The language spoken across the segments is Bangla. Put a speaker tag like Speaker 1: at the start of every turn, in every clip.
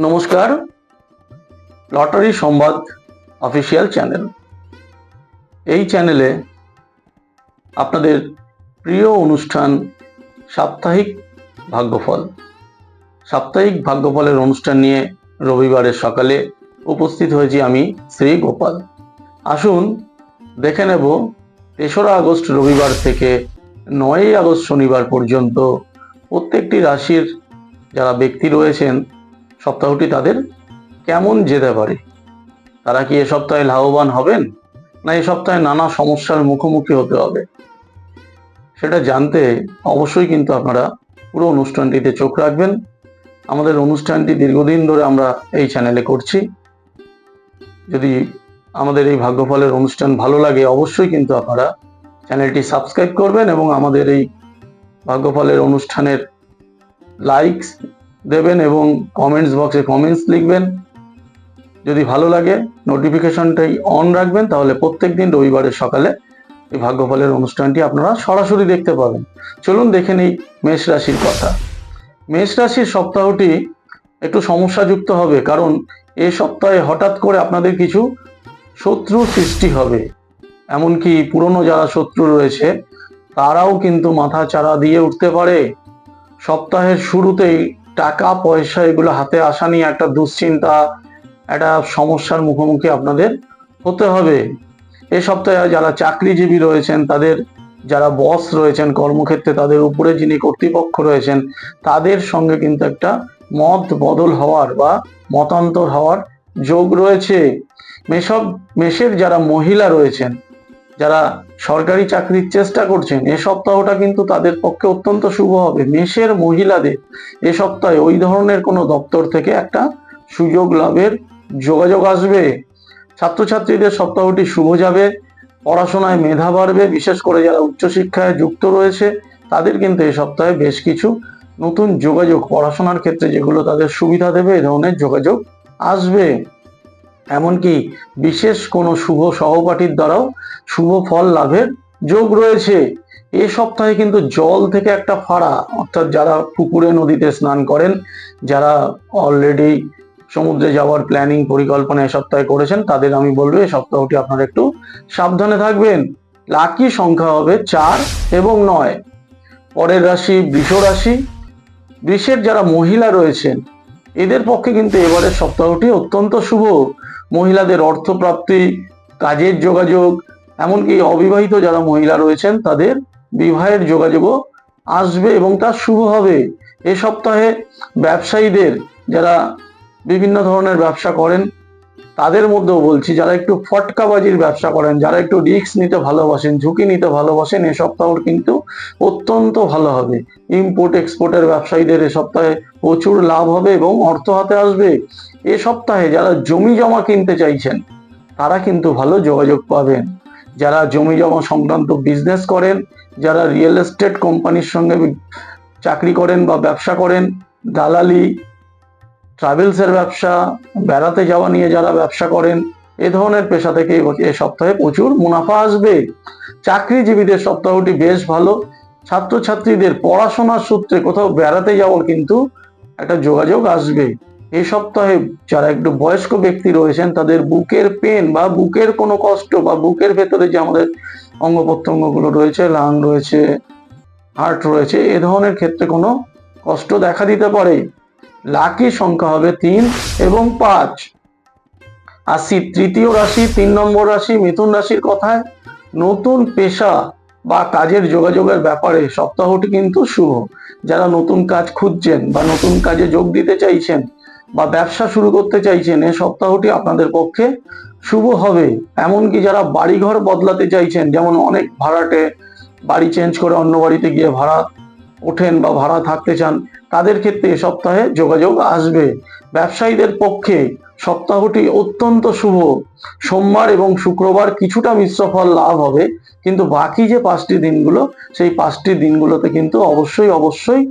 Speaker 1: নমস্কার লটারি সংবাদ অফিসিয়াল চ্যানেল এই চ্যানেলে আপনাদের প্রিয় অনুষ্ঠান সাপ্তাহিক ভাগ্যফল। সাপ্তাহিক ভাগ্যফলের অনুষ্ঠান নিয়ে রবিবারের সকালে উপস্থিত হয়েছি আমি শ্রী গোপাল। আসুন, দেখে নেব তেসরা আগস্ট রবিবার থেকে নয়ই আগস্ট শনিবার পর্যন্ত প্রত্যেকটি রাশির যারা ব্যক্তি রয়েছেন সপ্তাহটি তাদের কেমন যেতে পারে? তারা কি এ সপ্তাহে লাভবান হবেন? না, এ সপ্তাহে নানা সমস্যার মুখোমুখি হতে হবে? সেটা জানতে অবশ্যই কিন্তু আপনারা পুরো অনুষ্ঠানটিতে চোখ রাখবেন। আমাদের অনুষ্ঠানটি দীর্ঘদিন ধরে আমরা এই চ্যানেলে করছি। যদি আমাদের এই ভাগ্যফলের অনুষ্ঠান ভালো লাগে, অবশ্যই কিন্তু আপনারা চ্যানেলটি সাবস্ক্রাইব করবেন এবং আমাদের এই ভাগ্যফলের অনুষ্ঠানের লাইকস দেবেন এবং কমেন্টস বক্সে কমেন্টস লিখবেন। যদি ভালো লাগে নোটিফিকেশনটাই অন রাখবেন, তাহলে প্রত্যেক দিন রবিবারের সকালে এই ভাগ্যফলের অনুষ্ঠানটি আপনারা সরাসরি দেখতে পাবেন। চলুন দেখে নিই মেষ রাশির কথা। মেষ রাশির সপ্তাহটি একটু সমস্যাযুক্ত হবে, কারণ এ সপ্তাহে হঠাৎ করে আপনাদের কিছু শত্রু সৃষ্টি হবে। এমনকি পুরনো যারা শত্রু রয়েছে, তারাও কিন্তু মাথা চারা দিয়ে উঠতে পারে। সপ্তাহের শুরুতেই টাকা, পয়সা এগুলো হাতে আসা নিয়ে একটা দুশ্চিন্তা, একটা সমস্যার মুখোমুখি আপনাদের হতে হবে। এ সপ্তাহে যারা চাকরিজীবী রয়েছেন, তাদের যারা বস রয়েছেন কর্মক্ষেত্রে, তাদের উপরে যিনি কর্তৃপক্ষ রয়েছেন, তাদের সঙ্গে কিন্তু একটা মত বদল হওয়ার বা মতান্তর হওয়ার যোগ রয়েছে। মেসব মেষের যারা মহিলা রয়েছেন যারা সরকারি চাকরির চেষ্টা করছেন, এ সপ্তাহটা কিন্তু তাদের পক্ষে অত্যন্ত শুভ হবে। মেষের মহিলাদের এ সপ্তাহে ওই ধরনের কোনো দপ্তর থেকে একটা সুযোগ লাভের যোগাযোগ আসবে। ছাত্রছাত্রীদের সপ্তাহটি শুভ যাবে, পড়াশোনায় মেধা বাড়বে, বিশেষ করে যারা উচ্চশিক্ষায় যুক্ত রয়েছে, তাদের কিন্তু এই সপ্তাহে বেশ কিছু নতুন যোগাযোগ, পড়াশোনার ক্ষেত্রে যেগুলো তাদের সুবিধা দেবে, এ ধরনের যোগাযোগ আসবে। এমনকি বিশেষ কোনো শুভ সহপাঠীর দ্বারাও শুভ ফল লাভের যোগ রয়েছে। এ সপ্তাহে কিন্তু জল থেকে একটা ফাড়া, অর্থাৎ যারা পুকুরে নদীতে স্নান করেন, যারা অলরেডি সমুদ্রে যাওয়ার প্ল্যানিং পরিকল্পনা এ সপ্তাহে করেছেন, তাদের আমি বলব এই সপ্তাহটি আপনারা একটু সাবধানে থাকবেন। লাকি সংখ্যা হবে চার এবং নয়। পরের রাশি বৃষ রাশি। বৃষের যারা মহিলা রয়েছেন এদের পক্ষে কিন্তু এবারের সপ্তাহটি অত্যন্ত শুভ। মহিলাদের অর্থপ্রাপ্তি, কাজের যোগাযোগ, এমনকি অবিবাহিত যারা মহিলা রয়েছেন, তাদের বিবাহের যোগাযোগও আসবে এবং তা শুভ হবে। এ সপ্তাহে ব্যবসায়ীদের যারা বিভিন্ন ধরনের ব্যবসা করেন তাদের মধ্যেও বলছি, যারা একটু ফটকাবাজির ব্যবসা করেন, যারা একটু রিস্ক নিতে ভালোবাসেন, ঝুঁকি নিতে ভালোবাসেন, এ সপ্তাহ কিন্তু অত্যন্ত ভালো হবে। ইম্পোর্ট, এক্সপোর্টের ব্যবসায়ীদের এ সপ্তাহে প্রচুর লাভ হবে এবং অর্থ হাতে আসবে। এ সপ্তাহে যারা জমি জমা কিনতে চাইছেন, তারা কিন্তু ভালো যোগাযোগ পাবেন। যারা জমি জমা সংক্রান্ত বিজনেস করেন, যারা রিয়েল এস্টেট কোম্পানির সঙ্গে চাকরি করেন বা ব্যবসা করেন, দালালি ট্রাভেলসের ব্যবসা, বেড়াতে যাওয়া নিয়ে যারা ব্যবসা করেন, এ ধরনের পেশা থেকে এ- এ সপ্তাহে প্রচুর মুনাফা আসবে। চাকরিজীবীদের সপ্তাহটি বেশ ভালো। ছাত্রছাত্রীদের পড়াশোনার সূত্রে কোথাও বেড়াতে যাওয়ার কিন্তু একটা যোগাযোগ আসবে। এই সপ্তাহে যারা একটু বয়স্ক ব্যক্তি রয়েছেন, তাদের বুকের পেন বা বুকের কোনো কষ্ট বা বুকের ভেতরে যে আমাদের অঙ্গ প্রত্যঙ্গগুলো রয়েছে লাং রয়েছে হার্ট রয়েছে, এ ধরনের ক্ষেত্রে কোনো কষ্ট দেখা দিতে পারে। লাকি সংখ্যা হবে তিন এবং পাঁচ। আসি তৃতীয় রাশি, তিন নম্বর রাশি, মিথুন রাশির কথায় নতুন পেশা বা কাজের যোগাযোগের ব্যাপারে সপ্তাহটি কিন্তু শুভ। যারা নতুন কাজ খুঁজছেন বা নতুন কাজে যোগ দিতে চাইছেন বা ব্যবসা শুরু করতে চাইছেন এই সপ্তাহটি আপনাদের পক্ষে শুভ হবে। এমনকি যারা বাড়িঘর বদলাতে চাইছেন, যেমন অনেক ভাড়াটে বাড়ি চেঞ্জ করে অন্য বাড়িতে গিয়ে ভাড়া ওঠেন বা ভাড়া থাকতে চান, তাদের ক্ষেত্রে এ সপ্তাহে যোগাযোগ আসবে। ব্যবসায়ীদের পক্ষে সপ্তাহটি অত্যন্ত শুভ। সোমবার এবং শুক্রবার কিছুটা মিশ্র ফল লাভ হবে, কিন্তু বাকি যে পাঁচটি দিনগুলো, সেই পাঁচটি দিনগুলোতে কিন্তু অবশ্যই অবশ্যই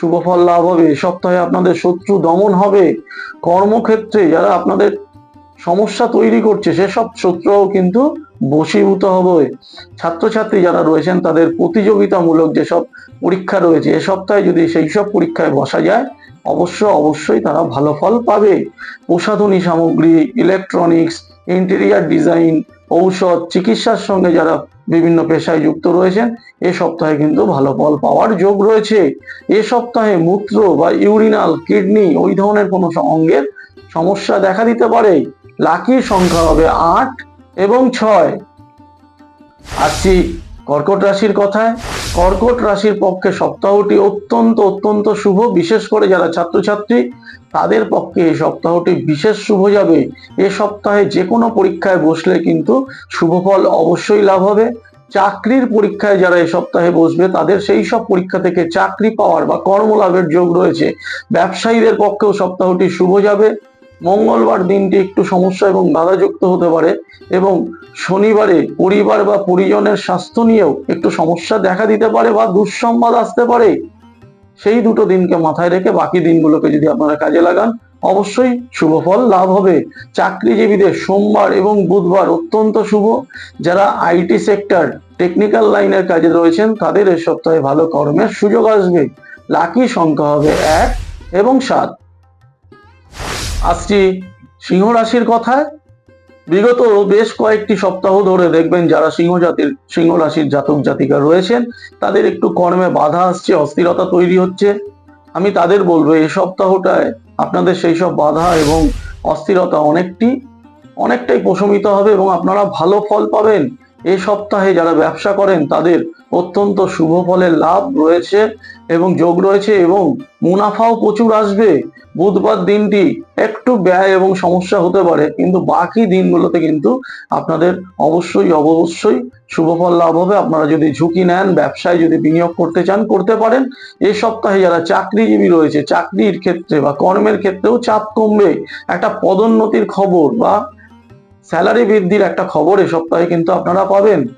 Speaker 1: শুভ ফল লাভ হবে। এ সপ্তাহে আপনাদের শত্রু দমন হবে। কর্মক্ষেত্রে যারা আপনাদের সমস্যা তৈরি করছে, সেসব শত্রুও কিন্তু বশীভূত হবে। ছাত্রছাত্রী যারা রয়েছেন, তাদের প্রতিযোগিতামূলক যেসব পরীক্ষা রয়েছে, এ সপ্তাহে যদি সেই সব পরীক্ষায় বসা যায়, অবশ্য অবশ্যই তারা ভালো ফল পাবে। প্রসাধনী সামগ্রী ইলেকট্রনিক্স ইন্টেরিয়ার ডিজাইন ঔষধ, চিকিৎসার সঙ্গে যারা বিভিন্ন পেশায় যুক্ত রয়েছেন, এ সপ্তাহে কিন্তু ভালো ফল পাওয়ার যোগ রয়েছে। এ সপ্তাহে মূত্র বা ইউরিনাল, কিডনি, ওই ধরনের কোনো অঙ্গের সমস্যা দেখা দিতে পারে। লাকির সংখ্যা হবে আট এবং ছয়। আসছি কর্কট রাশির কথায় কর্কট রাশির পক্ষে সপ্তাহটি অত্যন্ত অত্যন্ত শুভ। বিশেষ করে যারা ছাত্রছাত্রী, তাদের পক্ষে এই সপ্তাহটি বিশেষ শুভ যাবে। এ সপ্তাহে যে কোনো পরীক্ষায় বসলে কিন্তু শুভ ফল অবশ্যই লাভ হবে। চাকরির পরীক্ষায় যারা এই সপ্তাহে বসবে, তাদের সেই সব পরীক্ষা থেকে চাকরি পাওয়ার বা কর্মলাভের যোগ রয়েছে। ব্যবসায়ীদের পক্ষেও সপ্তাহটি শুভ যাবে। মঙ্গলবার দিনটি একটু সমস্যা এবং বাধাযুক্ত হতে পারে এবং শনিবারে পরিবার বা পরিজনের স্বাস্থ্য নিয়েও একটু সমস্যা দেখা দিতে পারে বা দুঃসংবাদ আসতে পারে। সেই দুটো দিনকে মাথায় রেখে বাকি দিনগুলোকে যদি আপনারা কাজে লাগান, অবশ্যই শুভ ফল লাভ হবে। চাকরিজীবীদের সোমবার এবং বুধবার অত্যন্ত শুভ। যারা আইটি সেক্টর, টেকনিক্যাল লাইনের কাজে রয়েছেন, তাদের এ সপ্তাহে ভালো কর্মের সুযোগ আসবে। লাকি সংখ্যা হবে এক এবং সাত। আসছি সিংহ রাশির কথায় বিগত বেশ কয়েকটি সপ্তাহ ধরে দেখবেন যারা সিংহ জাতির, সিংহ রাশির জাতক জাতিকা রয়েছেন, তাদের একটু কর্মে বাধা আসছে, অস্থিরতা তৈরি হচ্ছে। আমি তাদের বলব, এই সপ্তাহটায় আপনাদের সেই সব বাধা এবং অস্থিরতা অনেকটি, অনেকটাই প্রশমিত হবে এবং আপনারা ভালো ফল পাবেন। এই সপ্তাহে যারা ব্যবসা করেন, তাদের অত্যন্ত শুভ ফলের লাভ রয়েছে এবং যোগ রয়েছে এবং মুনাফাও প্রচুর আসবে। বুধবার দিনটি একটু ব্যয় এবং সমস্যা হতে পারে, কিন্তু বাকি দিনগুলোতে কিন্তু আপনাদের অবশ্যই অবশ্যই শুভ ফল লাভ হবে। আপনারা যদি ঝুঁকি নেন, ব্যবসায় যদি বিনিয়োগ করতে চান, করতে পারেন। এই সপ্তাহে যারা চাকরিজীবী রয়েছে, চাকরির ক্ষেত্রে বা কর্মের ক্ষেত্রেও চাপ কমবে। একটা পদোন্নতির খবর বা স্যালারি বৃদ্ধির একটা খবর এ সপ্তাহে কিন্তু আপনারা পাবেন।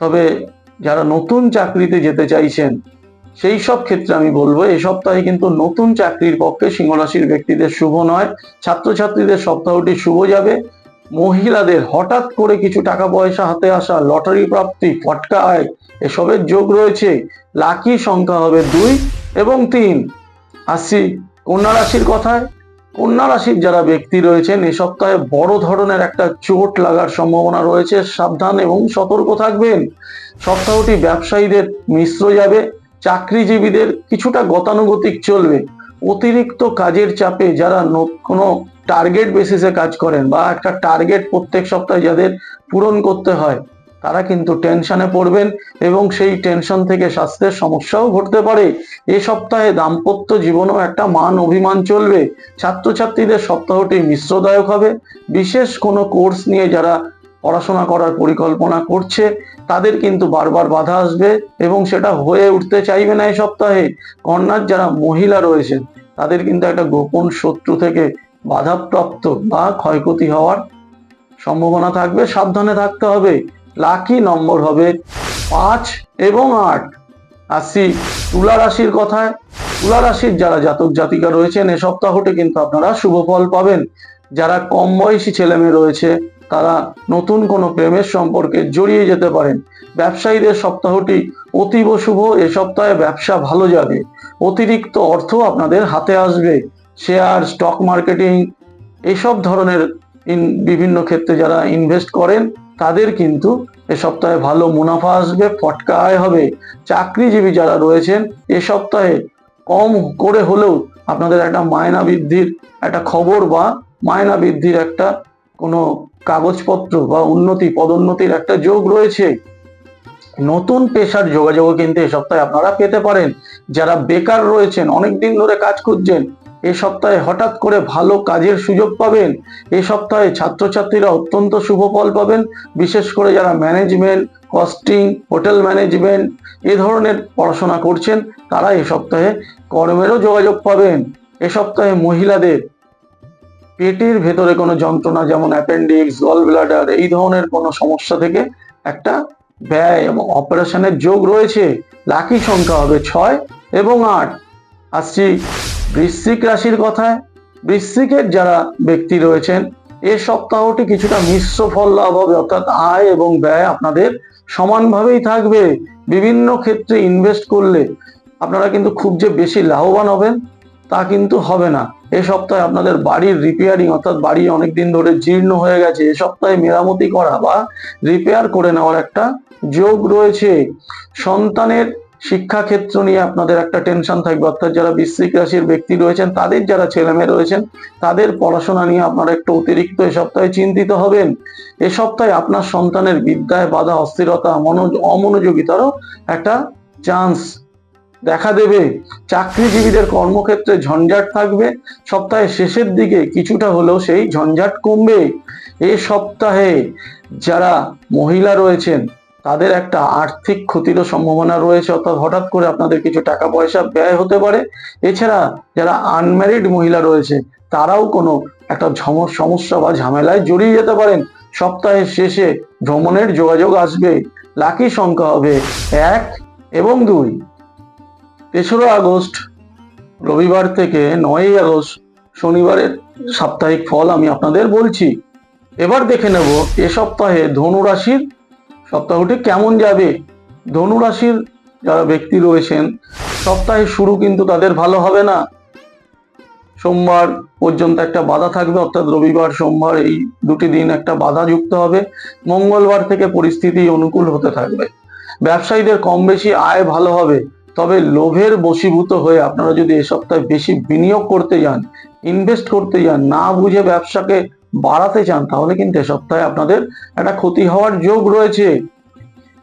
Speaker 1: তবে যারা নতুন চাকরিতে যেতে চাইছেন, সেই সব ক্ষেত্রে আমি বলব, এ সপ্তাহে কিন্তু নতুন চাকরির পক্ষে সিংহরাশির ব্যক্তিদের শুভ নয়, ছাত্রছাত্রীদের সপ্তাহটি শুভ যাবে। মহিলাদের হঠাৎ করে কিছু টাকা পয়সা হাতে আসা, লটারি প্রাপ্তি, ফটকা আয়, এসবের যোগ রয়েছে। লাকি সংখ্যা হবে দুই এবং তিন। আসছি কন্যা রাশির কথায়। কন্যা রাশির যারা ব্যক্তি রয়েছেন, এ সপ্তাহে বড় ধরনের একটা চোট লাগার সম্ভাবনা রয়েছে। সাবধান এবং সতর্ক থাকবেন। সপ্তাহটি ব্যবসায়ীদের মিশ্র যাবে, চাকরিজীবীদের কিছুটা গতানুগতিক চলবে। অতিরিক্ত কাজের চাপে যারা কোনো টার্গেট বেসিসে কাজ করেন বা একটা টার্গেট প্রত্যেক সপ্তাহে যাদের পূরণ করতে হয় তারা কিন্তু টেনশনে পড়বেন এবং সেই টেনশন থেকে স্বাস্থ্যের সমস্যাও ঘটতে পারে। এ সপ্তাহে দাম্পত্য জীবনেও একটা মান অভিমান চলবে। ছাত্রছাত্রীদের সপ্তাহটি মিশ্রদায়ক হবে। বিশেষ কোনো কোর্স নিয়ে যারা পড়াশোনা করার পরিকল্পনা করছে, তাদের কিন্তু বারবার বাধা আসবে এবং সেটা হয়ে উঠতে চাইবে না এই সপ্তাহে। কন্যার যারা মহিলা রয়েছেন, তাদের কিন্তু একটা গোপন শত্রু থেকে বাধাপ্রাপ্ত বা ক্ষয়ক্ষতি হওয়ার সম্ভাবনা থাকবে। সাবধানে থাকতে হবে। লাকি নম্বর হবে পাঁচ এবং আট। আসি তুলা রাশির কথায়। তুলা রাশির যারা জাতক জাতিকা রয়েছেন, এ সপ্তাহটি কিন্তু আপনারা শুভ ফল পাবেন। যারা কম বয়সী ছেলে মেয়ে রয়েছে, তারা নতুন কোনো প্রেমের সম্পর্কে জড়িয়ে যেতে পারেন। ব্যবসায়ীদের সপ্তাহটি অতীব শুভ, এ সপ্তাহে ব্যবসা ভালো যাবে। অতিরিক্ত অর্থ আপনাদের হাতে আসবে। শেয়ার, স্টক মার্কেটিং, এসব ধরনের বিভিন্ন ক্ষেত্রে যারা ইনভেস্ট করেন তাদের কিন্তু এ সপ্তাহে ভালো মুনাফা আসবে, ফটকা আয় হবে। চাকরিজীবী যারা রয়েছেন, এ সপ্তাহে কম করে হলেও আপনাদের একটা মায়না বৃদ্ধির একটা খবর বা মায়না বৃদ্ধির একটা কোনো কাগজপত্র বা উন্নতি, পদোন্নতির একটা যোগ রয়েছে। নতুন পেশার যোগাযোগও কিন্তু এ সপ্তাহে আপনারা পেতে পারেন। যারা বেকার রয়েছেন অনেক দিন ধরে কাজ খুঁজছেন এ সপ্তাহে হঠাৎ করে ভালো কাজের সুযোগ পাবেন। এ সপ্তাহে ছাত্রছাত্রীরা অত্যন্ত শুভ ফল পাবেন, বিশেষ করে যারা ম্যানেজমেন্ট কস্টিং হোটেল ম্যানেজমেন্ট এ ধরনের পড়াশোনা করছেন, তারা এ সপ্তাহে কর্মেরও যোগাযোগ পাবেন। এ সপ্তাহে মহিলাদের পেটের ভেতরে কোনো যন্ত্রণা, যেমন অ্যাপেন্ডিক্স গল ব্লাডার এই ধরনের কোনো সমস্যা থেকে একটা ব্যয় এবং অপারেশনের যোগ রয়েছে। লাকি সংখ্যা হবে ছয় এবং আট। আসছি। বৃশ্চিক রাশির কথায়, বৃশ্চিকের যারা ব্যক্তি রয়েছেন, এ সপ্তাহটি কিছুটা মিশ্র ফল লাভ হবে, অর্থাৎ আয় এবং ব্যয় আপনাদের সমানভাবেই থাকবে। বিভিন্ন ক্ষেত্রে ইনভেস্ট করলে আপনারা কিন্তু খুব যে বেশি লাভবান হবেন, তা কিন্তু হবে না। এ সপ্তাহে আপনাদের বাড়ির রিপেয়ারিং অর্থাৎ বাড়ি অনেকদিন ধরে জীর্ণ হয়ে গেছে, এ সপ্তাহে মেরামতি করা বা রিপেয়ার করে নেওয়ার একটা যোগ রয়েছে। সন্তানের শিক্ষাক্ষেত্র নিয়ে আপনাদের একটা টেনশন থাকবে। অর্থাৎ যারা বৃশ্চিক রাশির ব্যক্তি রয়েছেন, তাদের যারা ছেলেমেয়ে রয়েছেন, তাদের পড়াশোনা নিয়ে আপনারা একটু অতিরিক্ত এ সপ্তাহে চিন্তিত হবেন। এ সপ্তাহে আপনার সন্তানের বিদ্যায় বাধা, অস্থিরতা, মনোজ, অমনোযোগিতারও একটা চান্স দেখা দেবে। চাকরিজীবীদের কর্মক্ষেত্রে ঝঞ্ঝাট থাকবে। সপ্তাহের শেষের দিকে কিছুটা হলেও সেই ঝঞ্ঝাট কমবে। এ সপ্তাহে যারা মহিলা রয়েছেন তাদের একটা আর্থিক ক্ষতিরও সম্ভাবনা রয়েছে, অর্থাৎ হঠাৎ করে আপনাদের কিছু টাকা পয়সা ব্যয় হতে পারে। এছাড়া যারা আনম্যারিড মহিলা রয়েছে, তারাও কোনো একটা সমস্যা বা ঝামেলায় জড়িয়ে যেতে পারেন। সপ্তাহের শেষে ভ্রমণের যোগাযোগ আসবে, লাকি সংখ্যা হবে এক এবং দুই। তেসরা আগস্ট, রবিবার থেকে নয়ই আগস্ট, শনিবারের সাপ্তাহিক ফল আমি আপনাদের বলছি। এবার দেখে নেব এ সপ্তাহে ধনু রাশির সপ্তাহটি কেমন যাবে? ধনু রাশির যারা ব্যক্তি রয়েছেন, সপ্তাহের শুরু কিন্তু তাদের ভালো হবে না। সোমবার পর্যন্ত একটা বাধা থাকবে, অর্থাৎ রবিবার, সোমবার এই দুটি দিন একটা বাধা যুক্ত হবে। মঙ্গলবার থেকে পরিস্থিতি অনুকূল হতে থাকবে। ব্যবসায়ীদের কম বেশি আয় ভালো হবে, তবে লোভের বশীভূত হয়ে আপনারা যদি এ সপ্তাহে বেশি বিনিয়োগ করতে যান ইনভেস্ট করতে যান, না বুঝে ব্যবসাকে বাড়াতে চান, তাহলে কিন্তু এ সপ্তাহে আপনাদের একটা ক্ষতি হওয়ার যোগ রয়েছে।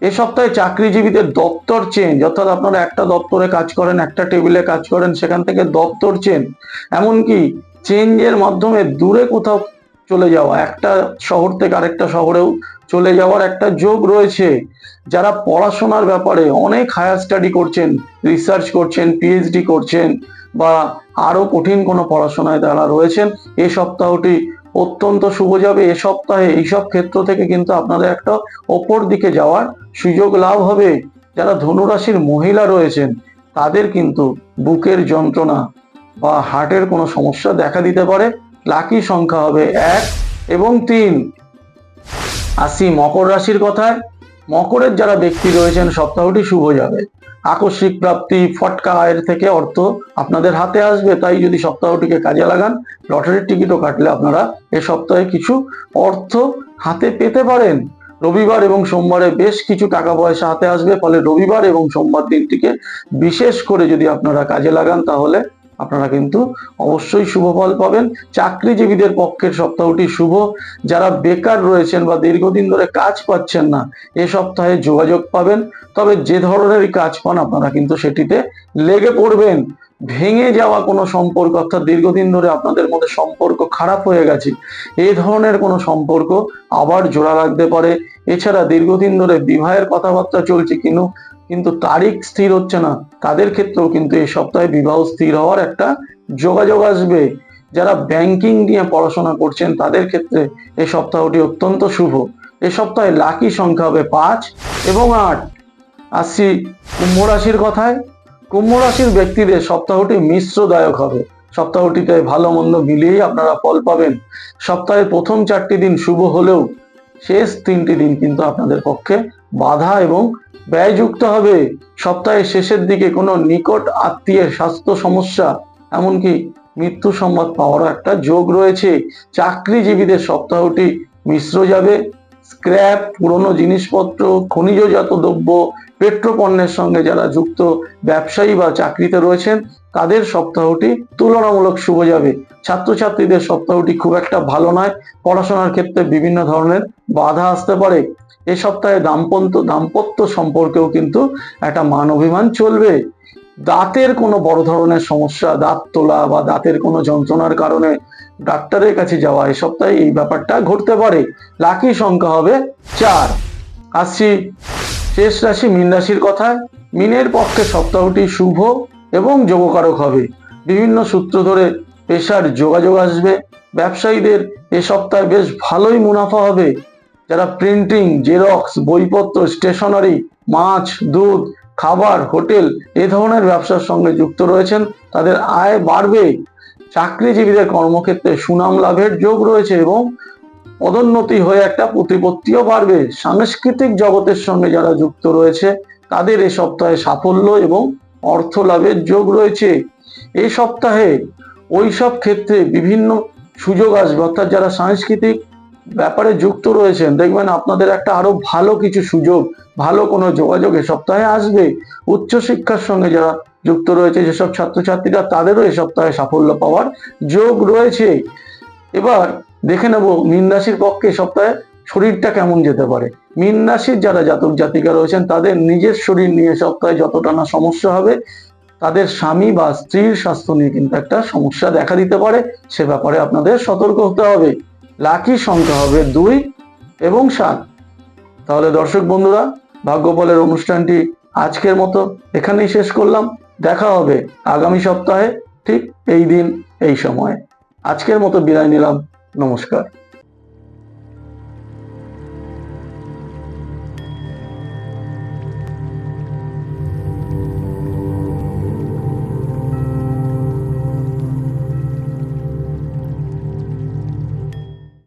Speaker 1: এ সপ্তাহে চাকরিজীবীদের দপ্তর চেঞ্জ, অর্থাৎ আপনারা একটা দপ্তরে কাজ করেন, একটা টেবিলে কাজ করেন, সেখান থেকে দপ্তর চেঞ্জ। এমনকি চেঞ্জের মাধ্যমে দূরে কোথাও চলে যাওয়া, একটা শহর থেকে আরেকটা শহরেও চলে যাওয়ার একটা যোগ রয়েছে। যারা পড়াশোনার ব্যাপারে অনেক হায়ার স্টাডি করছেন রিসার্চ করছেন পিএইচডি করছেন, বা আরও কঠিন কোনো পড়াশোনায় তারা রয়েছেন এই সপ্তাহটি অত্যন্ত শুভ যাবে এ সপ্তাহে। এইসব ক্ষেত্র থেকে কিন্তু আপনাদের একটা ওপর দিকে যাওয়ার সুযোগ লাভ হবে। যারা ধনুরাশির মহিলা রয়েছেন, তাদের কিন্তু বুকের যন্ত্রণা বা হার্টের কোনো সমস্যা দেখা দিতে পারে। লাকি সংখ্যা হবে এক এবং তিন। আসি মকর রাশির কথায় মকরের যারা ব্যক্তি রয়েছেন, সপ্তাহটি শুভ যাবে। আকস্মিক প্রাপ্তি, ফটকা আয়ের থেকে অর্থ আপনাদের হাতে আসবে, তাই যদি সপ্তাহটিকে কাজে লাগান, লটারির টিকিটও কাটলে আপনারা এ সপ্তাহে কিছু অর্থ হাতে পেতে পারেন। রবিবার এবং সোমবারে বেশ কিছু টাকা পয়সা হাতে আসবে, ফলে রবিবার এবং সোমবার দিনটিকে বিশেষ করে যদি আপনারা কাজে লাগান, তাহলে আপনারা কিন্তু অবশ্যই শুভ ফল পাবেন। চাকরিজীবীদের পক্ষের সপ্তাহটি শুভ। যারা বেকার রয়েছেন বা দীর্ঘদিন ধরে কাজ পাচ্ছেন না, এ সপ্তাহে যোগাযোগ পাবেন। তবে যে ধরনেরই কাজ পান, আপনারা কিন্তু সেটিতে লেগে পড়বেন। ভেঙে যাওয়া কোনো সম্পর্ক, অর্থাৎ দীর্ঘদিন ধরে আপনাদের মধ্যে সম্পর্ক খারাপ হয়ে গেছে এই ধরনের কোনো সম্পর্ক আবার জোড়া লাগতে পারে। এছাড়া দীর্ঘদিন ধরে বিবাহের কথাবার্তা চলছে, কিন্তু কিন্তু তারিখ স্থির হচ্ছে না। তাদের ক্ষেত্রেও কিন্তু এই সপ্তাহে বিবাহ স্থির হওয়ার একটা যোগাযোগ আসবে। যারা ব্যাংকিং নিয়ে পড়াশোনা করছেন, তাদের ক্ষেত্রে এই সপ্তাহটি অত্যন্ত শুভ। এ সপ্তাহে লাকি সংখ্যা হবে পাঁচ এবং আট। আসছি কুম্ভ রাশির কথায়। কুম্ভ রাশির ব্যক্তিদের সপ্তাহটি মিশ্রদায়ক হবে। সপ্তাহটিতে ভালো মন্দ মিলিয়েই আপনারা ফল পাবেন। সপ্তাহের প্রথম চারটি দিন শুভ হলেও শেষ তিনটি দিন কিন্তু আপনাদের পক্ষে বাধা এবং ব্যয়যুক্ত হবে। সপ্তাহের শেষের দিকে কোনো নিকট আত্মীয়ের স্বাস্থ্য সমস্যা, এমনকি মৃত্যু সংবাদ পাওয়ারও একটা যোগ রয়েছে। চাকরিজীবীদের সপ্তাহটি মিশ্র যাবে। স্ক্র্যাপ, পুরনো জিনিসপত্র, খনিজজাত দ্রব্য পেট্রোপণ্যের সঙ্গে যারা যুক্ত ব্যবসায়ী বা চাকরিতে রয়েছেন, তাদের সপ্তাহটি তুলনামূলক শুভ যাবে। ছাত্রছাত্রীদের সপ্তাহটি খুব একটা ভালো নয়। পড়াশোনার ক্ষেত্রে বিভিন্ন ধরনের বাধা আসতে পারে। এ সপ্তাহে দাম্পত্য দাম্পত্য সম্পর্কেও কিন্তু একটা মান অভিমান চলবে। দাঁতের কোনো বড় ধরনের সমস্যা, দাঁত তোলা বা দাঁতের কোনো যন্ত্রণার কারণে ডাক্তারের কাছে যাওয়া, এ সপ্তাহে এই ব্যাপারটা ঘটতে পারে। লাকি সংখ্যা হবে চার। আসছি শেষ রাশি মীন রাশির কথায় মিনের পক্ষে সপ্তাহটি শুভ এবং যোগকারক হবে। বিভিন্ন সূত্র ধরে পেশার যোগাযোগ আসবে। ব্যবসায়ীদের এ সপ্তাহে বেশ ভালোই মুনাফা হবে। যারা প্রিন্টিং, জেরক্স, বইপত্র, স্টেশনারি, মাছ, দুধ, খাবার, হোটেল এ ধরনের ব্যবসার সঙ্গে যুক্ত রয়েছেন, তাদের আয় বাড়বে। চাকরিজীবীদের কর্মক্ষেত্রে সুনাম লাভের যোগ রয়েছে এবং পদোন্নতি হয়ে একটা প্রতিপত্তিও বাড়বে। সাংস্কৃতিক জগতের সঙ্গে যারা যুক্ত রয়েছে, তাদের এ সপ্তাহে সাফল্য এবং অর্থ লাভের যোগ রয়েছে। এই সপ্তাহে ওই সব ক্ষেত্রে বিভিন্ন সুযোগ আসবে। অর্থাৎ যারা সাংস্কৃতিক ব্যাপারে যুক্ত রয়েছেন, দেখবেন আপনাদের একটা আরও ভালো কিছু সুযোগ, ভালো কোনো যোগাযোগ এ সপ্তাহে আসবে। উচ্চশিক্ষার সঙ্গে যারা যুক্ত রয়েছে, যেসব ছাত্রছাত্রীরা, তাদেরও এ সপ্তাহে সাফল্য পাওয়ার যোগ রয়েছে। এবার দেখে নেব মীন রাশির পক্ষে সপ্তাহে শরীরটা কেমন যেতে পারে। মীন রাশির যারা জাতক জাতিকা রয়েছেন, তাদের নিজের শরীর নিয়ে সপ্তাহে যতটা না সমস্যা হবে, তাদের স্বামী বা স্ত্রীর স্বাস্থ্য নিয়ে কিন্তু একটা সমস্যা দেখা দিতে পারে। সে ব্যাপারে আপনাদের সতর্ক হতে হবে। লাকি সংখ্যা হবে দুই এবং সাত। তাহলে দর্শক বন্ধুরা ভাগ্যফলের অনুষ্ঠানটি আজকের মতো এখানেই শেষ করলাম। দেখা হবে আগামী সপ্তাহে, ঠিক এই দিন, এই সময়। আজকের মতো বিদায় নিলাম। নমস্কার।